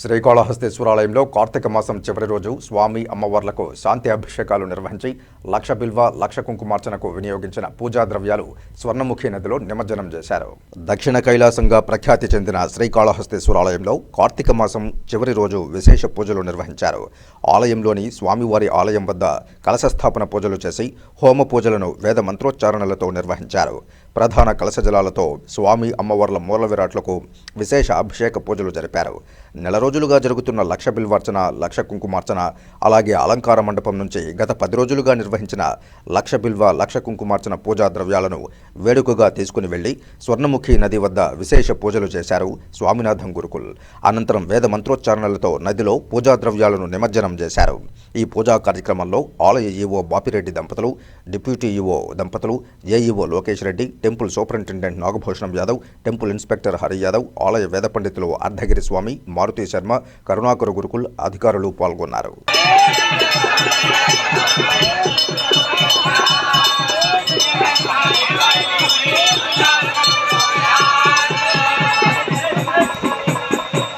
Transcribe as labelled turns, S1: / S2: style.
S1: శ్రీకాళహస్తీశ్వరాలయంలో కార్తీక మాసం చివరి రోజు స్వామి అమ్మవార్లకు శాంతి అభిషేకాలు నిర్వహించి లక్ష బిల్వ లక్ష కుంకుమార్చనకు వినియోగించిన పూజా ద్రవ్యాలు స్వర్ణముఖి నదిలో నిమజ్జనం చేశారు. దక్షిణ కైలాసంగా ప్రఖ్యాతి చెందిన శ్రీకాళహస్తీశ్వరాలయంలో కార్తీక మాసం చివరి రోజు విశేష పూజలు నిర్వహించారు. ఆలయంలోని స్వామివారి ఆలయం వద్ద కలశస్థాపన పూజలు చేసి హోమ పూజలను వేద మంత్రోచ్చారణలతో నిర్వహించారు. ప్రధాన కలశ జలాలతో స్వామి అమ్మవార్ల మూల విరాట్లకు విశేష అభిషేక పూజలు జరిపారు. నెల రోజులుగా జరుగుతున్న లక్ష బిల్వార్చన లక్ష కుంకుమార్చన అలాగే అలంకార మండపం నుంచి గత పది రోజులుగా నిర్వహించిన లక్ష బిల్వ లక్ష కుంకుమార్చన పూజా ద్రవ్యాలను వేడుకగా తీసుకుని వెళ్ళి స్వర్ణముఖి నది వద్ద విశేష పూజలు చేశారు స్వామినాథం గురుకుల్. అనంతరం వేద మంత్రోచ్చారణలతో నదిలో పూజా ద్రవ్యాలను నిమజ్జనం చేశారు. ఈ పూజా కార్యక్రమంలో ఆలయ ఈవో బాపిరెడ్డి దంపతులు డిప్యూటీ ఈవో దంపతులు AEO Lokesh Reddy temple superintendent Nagabhushanam Yadav temple inspector Hari Yadav ఆలయ వేద పండితులు అర్ధగిరి స్వామి మారుతి శర్మ కరుణాకర గురుకుల్ అధికారులు పాల్గొన్నారు.